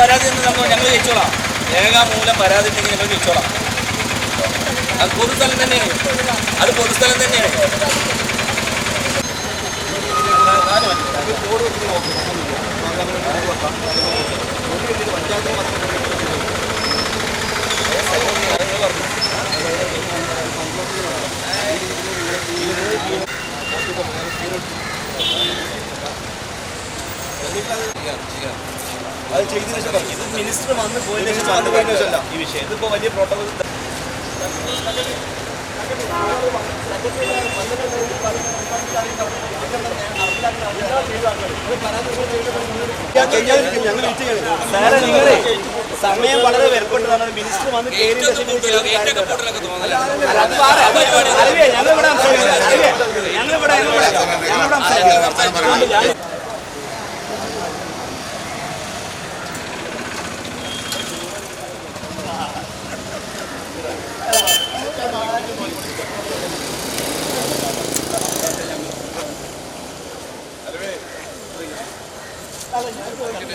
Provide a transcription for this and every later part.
പരാതി നമ്മൾ ഞങ്ങൾ ജയിച്ചോളാം. രേഖാമൂലം പരാതി ഉണ്ടെങ്കിൽ ഞങ്ങൾ ജയിച്ചോളാം. അത് പൊതുസ്ഥലം തന്നെയാണ്. അത് പൊതുസ്ഥലം തന്നെയാണ്. അത് ചെയ്തതിനു ശേഷം ഇത് മിനിസ്റ്റർ വന്ന് പോയതിനു ശേഷം വന്ന് പോയതിനു ശേഷമല്ല ഈ വിഷയം ഇതിപ്പോ വലിയ പ്രോട്ടോകോൾ സമയം വളരെ വിലപ്പെട്ടതാണ് മിനിസ്റ്റർ വന്ന് ഞങ്ങളിവിടെ ഞങ്ങളിവിടെ ഇത് ചെയ്ത ഏറ്റവും കാര്യം കൂടുതലൊക്കെ തോന്നല അല്ല, അത് വേറെ. അലിവേ, ഞങ്ങളിവിടെ സംസാരിക്കുന്നത്. അലിവേ, ഞങ്ങളിവിടെ ഞങ്ങളിവിടെ ഞങ്ങളിവിടെ സംസാരിക്കുന്നത്.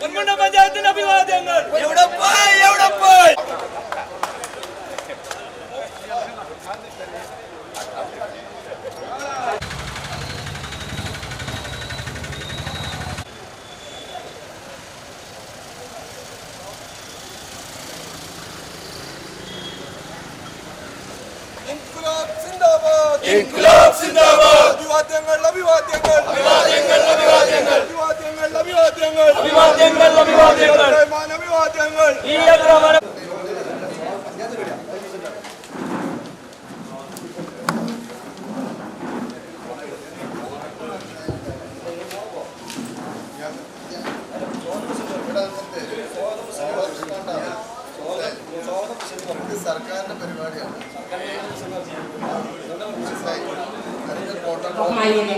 പൊന്മനം പഞ്ചായത്തിന് അഭിവാദ്യങ്ങൾ. എവിടെ പോയി? എവിടെ പോയി? ഇൻക്ലാബ് സിന്ദാബാദ് അഭിവാദ്യങ്ങൾ അഭിവാദ്യങ്ങൾ. അഭിവാദ്യങ്ങൾ അഭിവാദ്യങ്ങൾ. അഭിവാദ്യങ്ങൾ അഭിവാദ്യങ്ങൾ. അഭിവാദ്യങ്ങൾ അഭിവാദ്യങ്ങൾ. ഈ അഭിവാദ്യങ്ങൾ ഈ യാത്ര ബഹുമാന്യനെ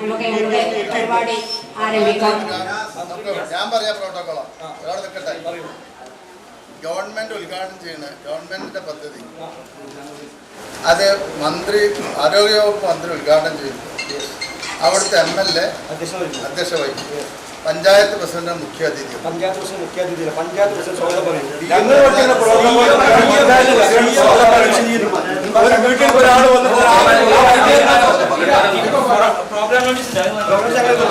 നമുക്ക് ഞങ്ങളുടെ പരിപാടി ആരംഭിക്കാം. ഞാൻ പറയാം പ്രോട്ടോക്കോളാ. അവിടെ നിൽക്കട്ടെ ഗവൺമെന്റ് ഉദ്ഘാടനം ചെയ്യുന്ന ഗവൺമെന്റിന്റെ പദ്ധതി. അത് മന്ത്രി ആരോഗ്യവകുപ്പ് മന്ത്രി ഉദ്ഘാടനം ചെയ്യുന്നു അവിടുത്തെ എം എൽ എ അധ്യക്ഷ വഹിക്കും പഞ്ചായത്ത് പ്രസിഡന്റ് മുഖ്യ അതിഥി പഞ്ചായത്ത് പ്രസിഡന്റ് മുഖ്യാതിഥിയില്ല പഞ്ചായത്ത് പ്രസിഡന്റ് സ്വാഗതം പറയും ഞങ്ങൾ പഞ്ചായത്ത് പ്രസിഡന്റ് അവർ വീട്ടിൽ ഒരാൾ വന്നിട്ട് ബഹുമാനപ്പെട്ട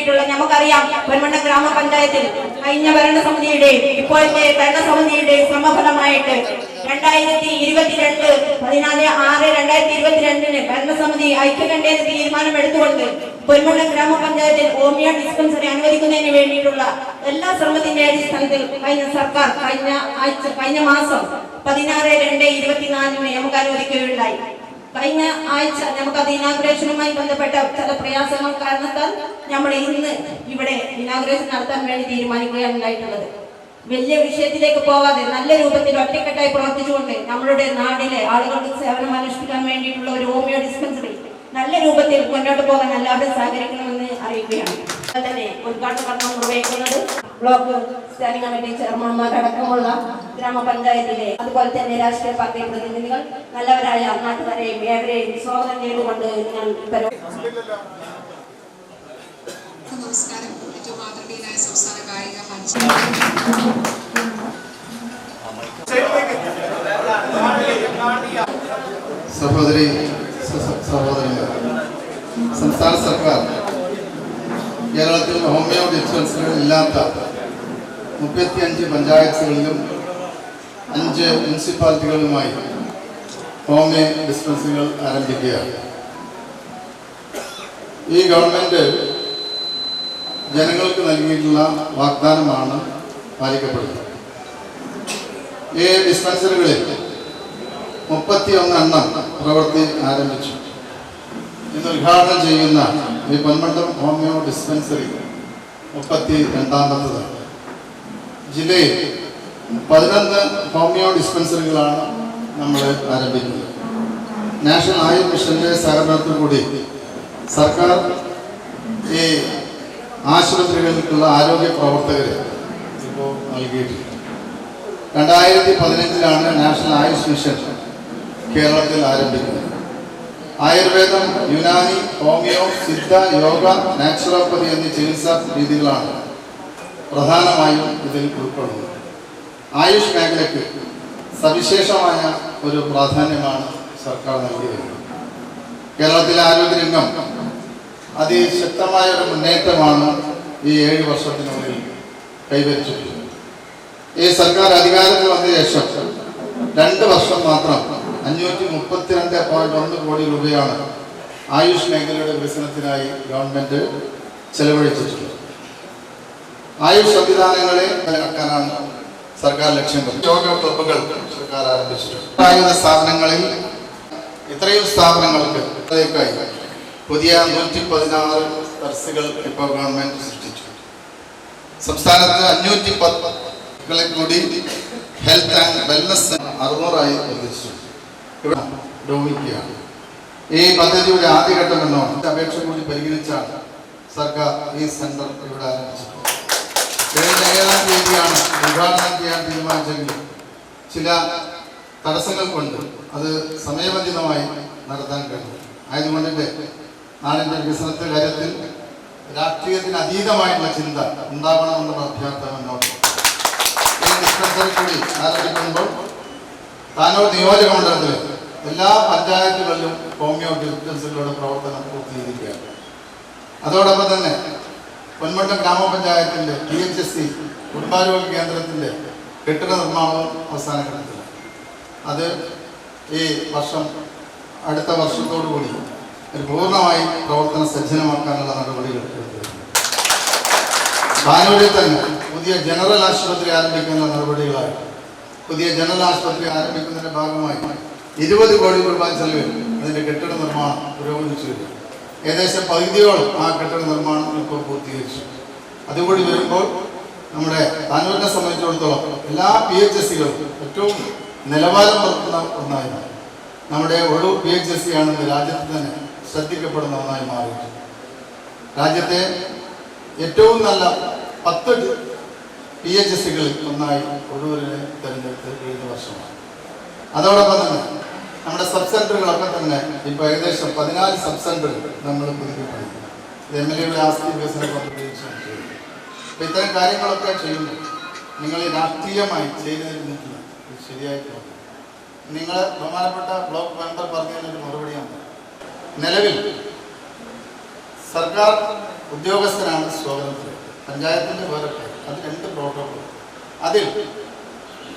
അതിലേക്ക് നമുക്കറിയാം. പൊന്മണ്ണ ഗ്രാമപഞ്ചായത്തിൽ കഴിഞ്ഞ ഭരണസമിതിയുടെ ഇപ്പോഴത്തെ ഭരണസമിതിയുടെ ശ്രമഫലമായിട്ട് രണ്ടായിരത്തി ഇരുപത്തിരണ്ട് പതിനാല് ആറ് രണ്ടായിരത്തി ഇരുപത്തിരണ്ടിന് ഭരണസമിതി ഐക്യകണ്ഠേന തീരുമാനം എടുത്തുകൊണ്ട് പൊന്മണ്ണ ഗ്രാമപഞ്ചായത്തിൽ ഹോമിയ ഡിസ്പെൻസറി അനുവദിക്കുന്നതിന് വേണ്ടിയിട്ടുള്ള എല്ലാ ശ്രമത്തിന്റെ അടിസ്ഥാനത്തിൽ കഴിഞ്ഞ സർക്കാർ കഴിഞ്ഞ ആഴ്ച കഴിഞ്ഞ മാസം പതിനാറ് രണ്ട് ഇരുപത്തിനാലിന് നമുക്ക് അനുവദിക്കുകയുണ്ടായി. കഴിഞ്ഞ ആഴ്ച നമുക്ക് അത് ഇനാഗ്രേഷനുമായി ബന്ധപ്പെട്ട ചില പ്രയാസങ്ങൾ കാരണത്താൽ നമ്മൾ ഇന്ന് ഇവിടെ ഇനാഗ്രേഷൻ നടത്താൻ വേണ്ടി തീരുമാനിക്കുകയാണ് ഉണ്ടായിട്ടുള്ളത്. വലിയ വിഷയത്തിലേക്ക് പോവാതെ നല്ല രൂപത്തിൽ ഒറ്റക്കെട്ടായി പ്രവർത്തിച്ചുകൊണ്ട് നമ്മളുടെ നാടിലെ ആളുകൾക്ക് സേവനം അനുഷ്ഠിക്കാൻ വേണ്ടിയിട്ടുള്ള ഒരു ഹോമിയോ ഡിസ്പെൻസറി നല്ല രൂപത്തിൽ മുന്നോട്ട് പോകാൻ എല്ലാവരും സഹകരിക്കണമെന്ന് അറിയിക്കുകയാണ്. തന്നെ ഉദ്ഘാടന കർമ്മം നിർവഹിക്കുന്നത് ബ്ലോക്ക് സ്റ്റാൻഡിംഗ് കമ്മിറ്റി ചെയർമാൻമാരടക്കമുള്ള ഗ്രാമപഞ്ചായത്തിലെ അതുപോലെ തന്നെ രാഷ്ട്രീയ പാർട്ടി പ്രതിനിധികൾ നല്ലവരായ നാട്ടുകാരെയും ഏവരെയും സ്വാഗതം ചെയ്തുകൊണ്ട് ഞാൻ പരോ നമസ്കാരം. ഏറ്റവും ആദരണീയനായ സംസ്ഥാന കായിക മത്സരം സഹോദരി സഹോദരന്മാർ സംസ്ഥാന സർക്കാർ കേരളത്തിൽ ഹോമിയോ ഡിസ്പെൻസറികൾ ഇല്ലാത്ത മുപ്പത്തിയഞ്ച് പഞ്ചായത്തുകളിലും അഞ്ച് മുനിസിപ്പാലിറ്റികളുമായി ഹോമിയോ ഡിസ്പെൻസറികൾ ആരംഭിക്കുക ഈ ഗവൺമെന്റ് ജനങ്ങൾക്ക് നൽകിയിട്ടുള്ള വാഗ്ദാനമാണ് പാലിക്കപ്പെടുന്നത്. ഈ ഡിസ്പെൻസറികളിൽ മുപ്പത്തിയൊന്ന് എണ്ണം പ്രവൃത്തി ആരംഭിച്ചു. ഇന്ന് ഉദ്ഘാടനം ചെയ്യുന്ന ഈ പൊന്മണ്ഡം ഹോമിയോ ഡിസ്പെൻസറി മുപ്പത്തി രണ്ടാമത്തതാണ് ജില്ലയിൽ പതിനൊന്ന് ഹോമിയോ ഡിസ്പെൻസറികളാണ് നമ്മൾ ആരംഭിക്കുന്നത്. നാഷണൽ ആയുർ മിഷന്റെ സഹകരണത്തോടുകൂടി സർക്കാർ ഈ ആശുപത്രികൾക്കുള്ള ആരോഗ്യ പ്രവർത്തകരെ ഇപ്പോൾ നൽകിയിട്ടുണ്ട്. രണ്ടായിരത്തി പതിനഞ്ചിലാണ് നാഷണൽ ആയുഷ് മിഷൻ കേരളത്തിൽ ആരംഭിക്കുന്നത്. ആയുർവേദം യുനാനി ഹോമിയോ സിദ്ധ യോഗ നാച്ചുറോപ്പതി എന്നീ ചികിത്സാ രീതികളാണ് പ്രധാനമായും ഇതിൽ ഉൾപ്പെടുന്നു. ആയുഷ് മേഖലയ്ക്ക് സവിശേഷമായ ഒരു പ്രാധാന്യമാണ് സർക്കാർ നൽകിയിരുന്നത് കേരളത്തിലെ ആരോഗ്യരംഗം അതിശക്തമായ ഒരു മുന്നേറ്റമാണ് ഈ ഏഴ് വർഷത്തിനുള്ളിൽ കൈവരിച്ചിട്ടുള്ളത്. ഈ സർക്കാർ അധികാരത്തിൽ വന്ന ശേഷം രണ്ട് വർഷം മാത്രം അഞ്ഞൂറ്റി മുപ്പത്തിരണ്ട് പോയിന്റ് ഒന്ന് കോടി രൂപയാണ് ആയുഷ് മേഖലയുടെ വികസനത്തിനായി ഗവൺമെന്റ് ചെലവഴിച്ചിട്ടുള്ളത്. ആയുഷ് സംവിധാനങ്ങളെ നിലനിർത്താനാണ് സർക്കാർ ലക്ഷ്യം. യോഗ ക്ലബ്ബുകൾ സർക്കാർ ആരംഭിച്ചിട്ടുണ്ട്. ആയുധ സ്ഥാപനങ്ങളിൽ ഇത്രയും സ്ഥാപനങ്ങൾക്ക് പുതിയ നൂറ്റി പതിനാറ് തർസുകൾ ഇപ്പോൾ ഗവൺമെന്റ് സൃഷ്ടിച്ചു. സംസ്ഥാനത്ത് അഞ്ഞൂറ്റി പത്തുകളെ കൂടി ഹെൽത്ത് ആൻഡ് വെൽനസ് അറുന്നൂറായി വർദ്ധിച്ചിട്ടുണ്ട് ഇവിടെ പുരോഗമിക്കുകയാണ് ഈ പദ്ധതിയുടെ ആദ്യഘട്ടം എന്നോ അപേക്ഷ കൂടി പരിഗണിച്ചാണ് സർക്കാർ ഈ സെന്റർ ഇവിടെ ആരംഭിച്ചിട്ടുള്ളത്. കഴിഞ്ഞ ഏഴാം തീയതിയാണ് ഉദ്ഘാടനം ചെയ്യാൻ തീരുമാനിച്ചെങ്കിലും ചില തടസ്സങ്ങൾ കൊണ്ട് അത് സമയബന്ധിതമായി നടത്താൻ കഴിഞ്ഞു ആയതുകൊണ്ട് നാടിന്റെ വികസനത്തിന്റെ കാര്യത്തിൽ രാഷ്ട്രീയത്തിന് അതീതമായിട്ടുള്ള ചിന്ത ഉണ്ടാകണമെന്നുള്ള അഭ്യർത്ഥന മുന്നോട്ട് കൂടി ആരംഭിക്കുമ്പോൾ താനൂർ നിയോജക മണ്ഡലത്തിൽ എല്ലാ പഞ്ചായത്തുകളിലും ഹോമിയോ ഡിസ്പെൻസറികളുടെ പ്രവർത്തനം പൂർത്തീകരിക്കുകയാണ്. അതോടൊപ്പം തന്നെ പൊന്മണ്ഡലം ഗ്രാമപഞ്ചായത്തിന്റെ പി എച്ച് എസ് സി കുടുംബാരോഗ്യ കേന്ദ്രത്തിന്റെ കെട്ടിട നിർമ്മാണവും അവസാന ഘട്ടത്തിലാണ് അത് ഈ വർഷം അടുത്ത വർഷത്തോടു കൂടി ഒരു പൂർണമായി പ്രവർത്തന സജ്ജനമാക്കാനുള്ള നടപടികൾ ബാനൂരിൽ തന്നെ പുതിയ ജനറൽ ആശുപത്രി ആരംഭിക്കുന്ന നടപടികളായി. പുതിയ ജനറൽ ആശുപത്രി ആരംഭിക്കുന്നതിന്റെ ഭാഗമായി ഇരുപത് കോടി രൂപ ചെലവിൽ അതിന്റെ കെട്ടിട നിർമ്മാണം പുരോഗമിച്ചു. വരും ഏകദേശം പകുതിയോളം ആ കെട്ടിട നിർമ്മാണം ഇപ്പോൾ പൂർത്തീകരിച്ചു. അതുകൂടി വരുമ്പോൾ നമ്മുടെ താനൂരിനെ സംബന്ധിച്ചിടത്തോളം എല്ലാ പി എച്ച് എസ് സികളും ഏറ്റവും നിലവാരം പുലർത്തുന്ന ഒന്നായി മാറി. നമ്മുടെ ഒഴു പി എച്ച് എസ് സി ആണ് ഇന്ന് രാജ്യത്ത് തന്നെ ശ്രദ്ധിക്കപ്പെടുന്ന ഒന്നായി മാറി രാജ്യത്തെ ഏറ്റവും നല്ല പത്ത് പി എച്ച് എസ് സികളിൽ ഒന്നായി ഒഴൂരിനെ തിരഞ്ഞെടുത്ത് ഏഴ് വർഷമാണ്. അതോടൊപ്പം തന്നെ നമ്മുടെ സബ് സെന്ററുകളൊക്കെ തന്നെ ഇപ്പോൾ ഏകദേശം പതിനാല് സബ് സെന്ററുകൾ നമ്മൾ പുതുക്കിപ്പണിക്കും എം എൽ എയുടെ ആസ്തി വികസന പദ്ധതി ഇത്തരം കാര്യങ്ങളൊക്കെ ചെയ്യുമ്പോൾ നിങ്ങൾ രാഷ്ട്രീയമായി ചെയ്തു ഇത് ശരിയായിട്ട്. നിങ്ങൾ ബഹുമാനപ്പെട്ട ബ്ലോക്ക് മെമ്പർ പറഞ്ഞതിനൊരു മറുപടിയാണ് നിലവിൽ സർക്കാർ ഉദ്യോഗസ്ഥനാണ് സ്വാതന്ത്ര്യം പഞ്ചായത്തിന്റെ പേരൊക്കെ അത് രണ്ട് പ്രോട്ടോകോൾ അതിൽ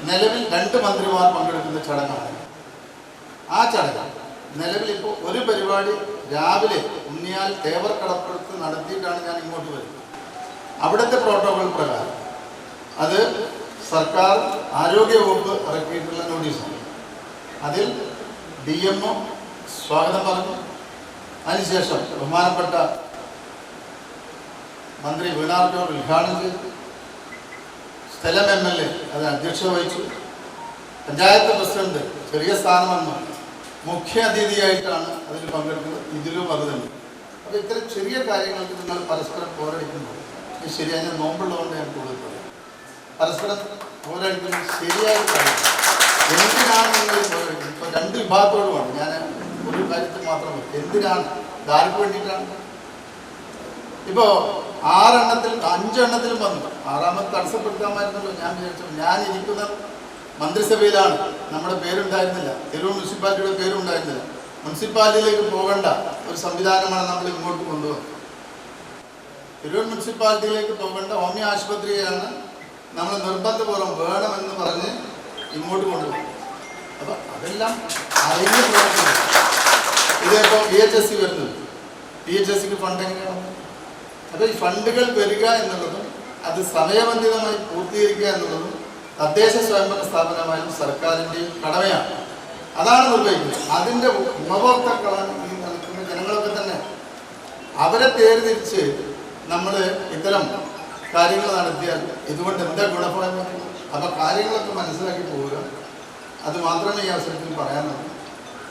നിലവിൽ രണ്ട് മന്ത്രിമാർ പങ്കെടുക്കുന്ന ചടങ്ങാണ്. ആ ചടങ്ങ് നിലവിൽ ഇപ്പോൾ ഒരു പരിപാടി രാവിലെ ഉണ്ണിയാൽ തേവർ കടപ്പുറത്ത് നടത്തിയിട്ടാണ് ഞാൻ ഇങ്ങോട്ട് വരുന്നത്. അവിടുത്തെ പ്രോട്ടോകോൾ പ്രകാരം. അത് സർക്കാർ ആരോഗ്യവകുപ്പ് ഇറക്കിയിട്ടുള്ള നോട്ടീസാണ് അതിൽ ഡി എം ഒ സ്വാഗതം പറഞ്ഞു. അതിനുശേഷം ബഹുമാനപ്പെട്ട മന്ത്രി വീണാർ ജോർജ് ഉദ്ഘാടനം ചെയ്തു. സ്ഥലം എം എൽ എ അത് അധ്യക്ഷത വഹിച്ചു. പഞ്ചായത്ത് പ്രസിഡന്റ് ചെറിയ സ്ഥാനമെന്ന് മുഖ്യ അതിഥിയായിട്ടാണ് അതിൽ പങ്കെടുക്കുന്നത്. ഇതിലും അത് തന്നെ അപ്പോൾ ഇത്തരം ചെറിയ കാര്യങ്ങൾക്ക് നിങ്ങൾ പരസ്പരം പോരടിക്കുന്നു ശരിയായ നോമ്പുള്ളതുകൊണ്ട് ഞാൻ കൂടുതൽ പറയും. പരസ്പരം പോരടിക്കുന്നത് ശരിയായ കാര്യം. എന്തിനാണ് നിങ്ങൾ പോരടിക്കുന്നത്? ഇപ്പോൾ രണ്ട് വിഭാഗത്തോടുമാണ്. ഞാൻ ഒരു കാര്യത്തിൽ മാത്രം എന്തിനാണ്? ഇതാർക്ക് വേണ്ടിയിട്ടാണ്? ഇപ്പോ ആറെണ്ണത്തിൽ അഞ്ചെണ്ണത്തിലും വന്നു. ആറാമത് തടസ്സപ്പെടുത്താമായിരുന്നല്ലോ. ഞാൻ വിചാരിച്ചു ഞാൻ ഇരിക്കുന്ന മന്ത്രിസഭയിലാണ്. നമ്മുടെ പേരുണ്ടായിരുന്നില്ല. തെരുവ് മുനിസിപ്പാലിറ്റിയുടെ പേരുണ്ടായിരുന്നില്ല. മുനിസിപ്പാലിറ്റിയിലേക്ക് പോകേണ്ട ഒരു സംവിധാനമാണ് നമ്മൾ ഇങ്ങോട്ട് കൊണ്ടുവന്നത്. തിരൂർ മുനിസിപ്പാലിറ്റിയിലേക്ക് പോകേണ്ട ഹോമിയോ ആശുപത്രിയാണ് നമ്മൾ നിർബന്ധപൂർവം വേണമെന്ന് പറഞ്ഞ് ഇങ്ങോട്ട് കൊണ്ടുപോകും അപ്പൊ അതെല്ലാം അറിഞ്ഞ് പ്രവർത്തിക്കും ഇതിപ്പോ പി എച്ച് എസ് സി വരുന്നത്. പി എച്ച് എസ് സിക്ക് ഫണ്ട് എങ്ങനെയാണ്? അപ്പോൾ ഈ ഫണ്ടുകൾ വരിക എന്നുള്ളതും അത് സമയബന്ധിതമായി പൂർത്തീകരിക്കുക എന്നുള്ളതും തദ്ദേശ സ്വയംഭരണ സ്ഥാപനമായും സർക്കാരിന്റെയും കടമയാണ്. അതാണ് നിർവഹിക്കുന്നത്. അതിന്റെ ഉപഭോക്താക്കളാണ് ഈ ജനങ്ങളൊക്കെ തന്നെ. അവരെ തേർതിരിച്ച് നമ്മൾ ഇത്തരം കാര്യങ്ങൾ നടത്തിയാൽ ഇതുകൊണ്ട് എന്താ ഗുണഫലം അപ്പോൾ കാര്യങ്ങളൊക്കെ മനസ്സിലാക്കി പോവുക. അത് മാത്രമേ ഈ അവസരത്തിൽ പറയാനുള്ളൂ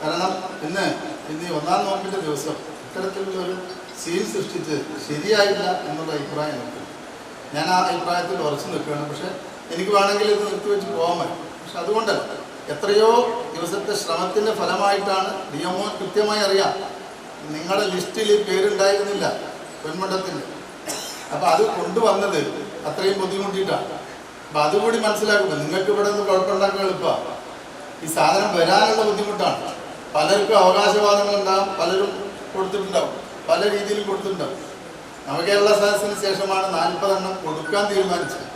കാരണം ഇന്ന് ഇന്ന് ഒന്നാം നോമ്പിന്റെ ദിവസം ഇത്തരത്തിലുള്ള ഒരു സീൻ സൃഷ്ടിച്ച് ശരിയായില്ല എന്നുള്ള അഭിപ്രായം എനിക്ക്. ഞാൻ ആ അഭിപ്രായത്തിൽ ഉറച്ചു നിൽക്കുകയാണ്. പക്ഷേ എനിക്ക് വേണമെങ്കിൽ ഇത് നിർത്തിവെച്ച് പോകാൻ പറ്റും. പക്ഷെ അതുകൊണ്ടല്ല. എത്രയോ ദിവസത്തെ ശ്രമത്തിന്റെ ഫലമായിട്ടാണ് ഡി എം ഒ കൃത്യമായി അറിയാം. നിങ്ങളുടെ ലിസ്റ്റിൽ പേരുണ്ടായിരുന്നില്ല പൊന്മണ്ഡത്തിന്റെ അപ്പോൾ അത് കൊണ്ടുവന്നത് അത്രയും ബുദ്ധിമുട്ടിയിട്ടാണ്. അപ്പോൾ അതുകൂടി മനസ്സിലാക്കുമ്പോൾ നിങ്ങൾക്ക് ഇവിടെ നിന്ന് കുഴപ്പമുണ്ടാക്കാൻ എളുപ്പമാണ് ഈ സാധനം വരാനുള്ള ബുദ്ധിമുട്ടാണ്. പലർക്കും അവകാശവാദങ്ങൾ ഉണ്ടാകും പലരും കൊടുത്തിട്ടുണ്ടാവും പല രീതിയിലും കൊടുത്തിട്ടുണ്ടാവും. നവകേരള സദസ്സിന് ശേഷമാണ് നാൽപ്പതെണ്ണം കൊടുക്കാൻ തീരുമാനിച്ചത്.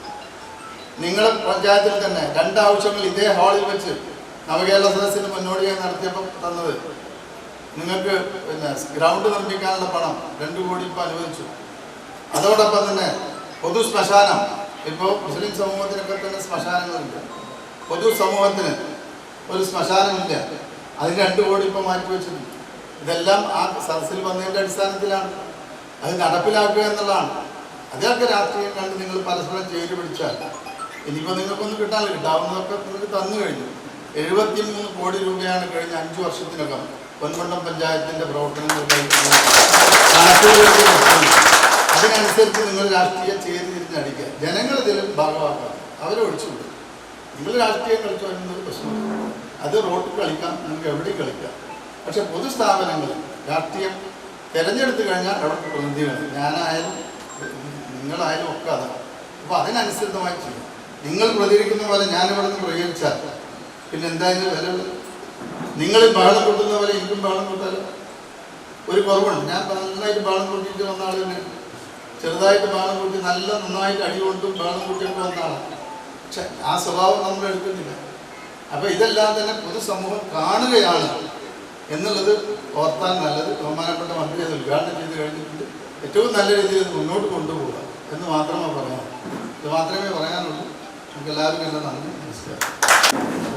നിങ്ങളെ പഞ്ചായത്തിൽ തന്നെ രണ്ടാവശ്യങ്ങൾ ഇതേ ഹാളിൽ വെച്ച് നവകേരള സദസ്സിന് മുന്നോടിയായി നടത്തിയപ്പോൾ തന്നത്. നിങ്ങൾക്ക് പിന്നെ ഗ്രൗണ്ട് നിർമ്മിക്കാനുള്ള പണം രണ്ട് കോടി ഇപ്പോൾ അനുവദിച്ചു. അതോടൊപ്പം തന്നെ പൊതു ശ്മശാനം ഇപ്പോൾ മുസ്ലിം സമൂഹത്തിനൊക്കെ തന്നെ ശ്മശാനങ്ങളുണ്ട്. പൊതു സമൂഹത്തിന് ഒരു ശ്മശാനമില്ല. അതിന് രണ്ട് കോടി ഇപ്പോൾ മാറ്റി വെച്ചിട്ടുണ്ട്. ഇതെല്ലാം ആ സദസ്സിൽ വന്നതിന്റെ അടിസ്ഥാനത്തിലാണ്. അത് നടപ്പിലാക്കുക എന്നുള്ളതാണ്. അതൊക്കെ രാഷ്ട്രീയം കണ്ട് നിങ്ങൾ പരസ്പരം ചെയ്തു പിടിച്ചാൽ ഇനിയിപ്പോൾ നിങ്ങൾക്കൊന്നും കിട്ടാനില്ല കിട്ടാവുന്നതൊക്കെ നിങ്ങൾക്ക് തന്നു കഴിഞ്ഞു. എഴുപത്തി മൂന്ന് കോടി രൂപയാണ് കഴിഞ്ഞ അഞ്ച് വർഷത്തിനകം പൊന്മണ്ഡം പഞ്ചായത്തിന്റെ പ്രവർത്തനങ്ങൾ. അതിനനുസരിച്ച് നിങ്ങൾ രാഷ്ട്രീയം ചെയ്ത് തിരിഞ്ഞടിക്കുക ജനങ്ങൾ ഇതിൽ ഭാഗമാക്കുക അവരെ ഒഴിച്ചുവിടും നിങ്ങൾ രാഷ്ട്രീയം കളിച്ചു വരുന്നത് പ്രശ്നമില്ല അത് റോട്ടിൽ കളിക്കാം നിങ്ങൾക്ക് എവിടെയും കളിക്കാം. പക്ഷെ പൊതുസ്ഥാപനങ്ങൾ രാഷ്ട്രീയം തിരഞ്ഞെടുത്ത് കഴിഞ്ഞാൽ അവിടെ പ്രതിനിധികൾ ഞാനായാലും നിങ്ങളായാലും ഒക്കെ അതാണ്. അപ്പോൾ അതിനനുസൃതമായി ചെയ്യും. നിങ്ങൾ പ്രതികരിക്കുന്ന പോലെ ഞാനിവിടെ നിന്ന് പ്രചരിച്ചാൽ പിന്നെ എന്തായാലും വില? നിങ്ങൾ ബാളം കൂട്ടുന്ന പോലെ എനിക്കും ബാളം കൂട്ടാലോ? ഒരു കുറവുണ്ട്. ഞാൻ നന്നായിട്ട് ബാളം കൂട്ടിയിട്ട് വന്ന ആളിന് ചെറുതായിട്ട് ബാളം കൂട്ടി നല്ല നന്നായിട്ട് അടി കൊണ്ടും ബാളം കൂട്ടിയിട്ട് വന്ന ആളാണ് പക്ഷെ ആ സ്വഭാവം നമ്മൾ എടുക്കുന്നില്ല. അപ്പോൾ ഇതെല്ലാം തന്നെ പൊതുസമൂഹം കാണുകയാണ്. എന്നുള്ളത് ഓർത്താൻ നല്ലത്. ബഹുമാനപ്പെട്ട മന്ത്രി അത് ഉദ്ഘാടനം ചെയ്ത് കഴിഞ്ഞിട്ടുണ്ട്. ഏറ്റവും നല്ല രീതിയിൽ മുന്നോട്ട് കൊണ്ടുപോകുക എന്ന് മാത്രമേ പറയാനുള്ളൂ. ഇത് മാത്രമേ പറയാനുള്ളൂ. നമുക്ക് എല്ലാവർക്കും നന്ദി. നമസ്കാരം.